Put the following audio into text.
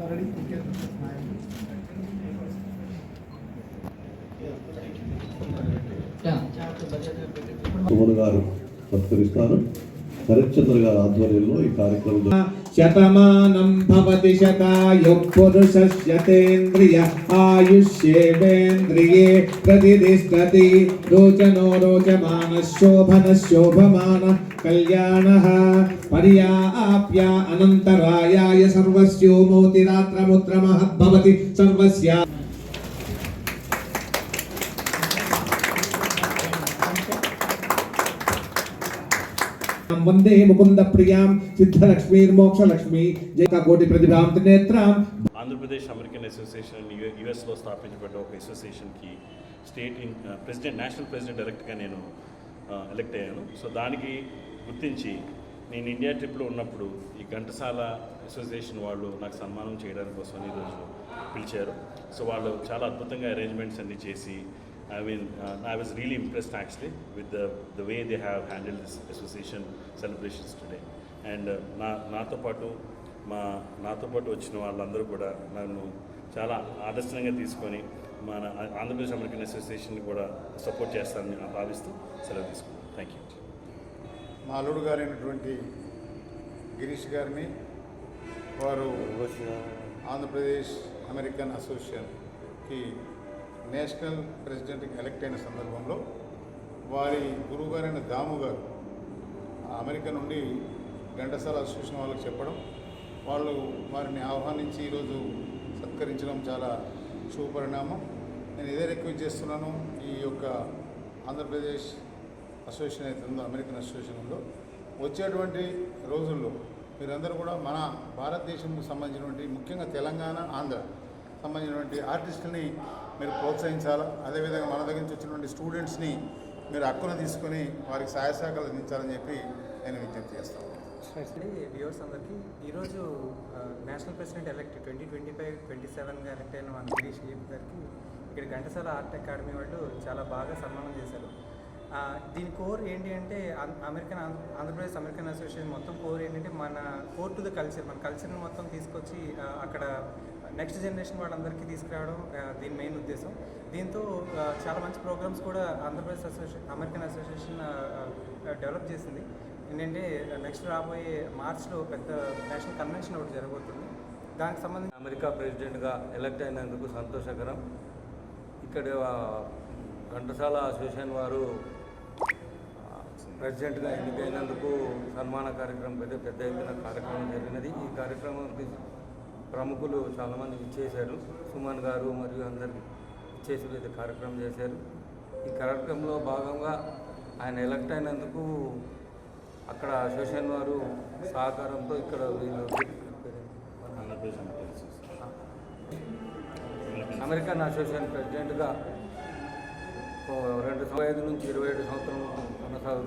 సరళి గారు సత్కరిస్తారు. హరిశ్చంద్ర గారి ఆధ్వర్యంలో ఈ కార్యక్రమం शतमानं भवति शतायुः पुरुषस्य तेन्द्रियः आयुष्येवेन्द्रिये प्रतिष्ठति रोचनो रोचमानः शोभनः शोभमानः कल्याणः पर्याप्या अनन्तरायाय सर्वस्यो मोतिरात्रमुत्र महद्भवति सर्वस्या వందే ముకుంద ప్రియాం సిద్ధలక్ష్మీర్మోక్షలక్ష్మి జయ కోటి ప్రతిభాం త్రినేత్రాం ఆంధ్రప్రదేశ్ అమెరికన్ అసోసియేషన్ యు- యుఎస్లో స్థాపించబడ్డ ఒక అసోసియేషన్కి state in president national president డైరెక్ట్గా నేను ఎలక్ట్ అయ్యాను. సో దానికి గుర్తించి నేను ఇండియా ట్రిప్లో ఉన్నప్పుడు ఈ ఘంటసాల అసోసియేషన్ వాళ్ళు నాకు సన్మానం చేయడానికి కోసం ఈరోజు పిలిచారు. సో వాళ్ళు చాలా అద్భుతంగా అరేంజ్మెంట్స్ అన్ని చేసి I mean I was really impressed actually with the the way they have handle this association celebrations today and నా నాతో పాటు మా నాతో పాటు వచ్చిన వాళ్ళందరూ కూడా నన్ను చాలా ఆదర్శంగా తీసుకొని మన ఆంధ్రప్రదేశ్ అమెరికన్ అసోసియేషన్ కూడా సపోర్ట్ చేస్తానని నేను భావిస్తూ సెలవు తీసుకున్నాను. థ్యాంక్ యూ మా అల్లుడు గారైనటువంటి గిరీష్ గారిని వారు ఆంధ్రప్రదేశ్ అమెరికన్ అసోసియేషన్కి నేషనల్ ప్రెసిడెంట్కి ఎలక్ట్ అయిన సందర్భంలో వారి గురువుగారైన దాము గారు అమెరికా నుండి ఘంటసాల అసోసియేషన్ వాళ్ళకి చెప్పడం వాళ్ళు వారిని ఆహ్వానించి ఈరోజు సత్కరించడం చాలా శుభపరిణామం. నేను ఇదే రిక్వెస్ట్ చేస్తున్నాను ఈ యొక్క ఆంధ్రప్రదేశ్ అసోసియేషన్ అయితే ఉందో అమెరికన్ అసోసియేషన్ ఉందో వచ్చేటువంటి రోజుల్లో మీరందరూ కూడా మన భారతదేశంకు సంబంధించినటువంటి ముఖ్యంగా తెలంగాణ ఆంధ్ర సంబంధించినటువంటి ఆర్టిస్టుని మీరు ప్రోత్సహించాలా? అదేవిధంగా మన దగ్గర నుంచి వచ్చినటువంటి స్టూడెంట్స్ని మీరు హక్కును తీసుకొని వారికి సహాయ సహకారాలు అందించాలని చెప్పి నేను విజ్ఞప్తి చేస్తాను వ్యూవర్స్ అందరికీ ఈరోజు national president elect twenty twenty five twenty సెవెన్గా elect అయిన మన గిరీష్ గీప్ గారికి ఇక్కడ ఘంటసాల ఆర్ట్ అకాడమీ వాళ్ళు చాలా బాగా సన్మానం చేశారు. దీని కోర్ ఏంటి అంటే American Andhra- Andhra Pradesh American Association మొత్తం కోర్ ఏంటంటే మన కోర్ టు ద కల్చర్ మన కల్చర్ని మొత్తం తీసుకొచ్చి అక్కడ నెక్స్ట్ జనరేషన్ వాళ్ళందరికీ తీసుకురావడం దీని మెయిన్ ఉద్దేశం. దీంతో చాలా మంచి ప్రోగ్రామ్స్ కూడా Andhra Pradesh association American association develop చేసింది. ఏంటంటే నెక్స్ట్ రాబోయే మార్చ్లో పెద్ద నేషనల్ కన్వెన్షన్ ఒకటి జరగబోతుంది. దానికి సంబంధించి అమెరికా ప్రెసిడెంట్గా ఎలక్ట్ అయినందుకు సంతోషకరం. ఇక్కడ ఘంటసాల అసోసియేషన్ వారు ప్రెసిడెంట్గా ఎన్నికైనందుకు సన్మాన కార్యక్రమం పెద్ద పెద్ద ఎత్తున కార్యక్రమం జరిగినది. ఈ కార్యక్రమం ప్రముఖులు చాలామంది ఇచ్చేశారు సుమన్ గారు మరియు అందరు ఇచ్చేసి పెద్ద కార్యక్రమం చేశారు. ఈ కార్యక్రమంలో భాగంగా ఆయన ఎలక్ట్ అయినందుకు అక్కడ అసోసియేషన్ వారు సహకారంతో ఇక్కడ వీళ్ళు అమెరికన్ అసోసియేషన్ అమెరికన్ అసోసియేషన్ ప్రెసిడెంట్గా రెండు సంవత్సరాల ఐదు నుంచి ఇరవై ఏడు సంవత్సరం కొనసాగుతారు.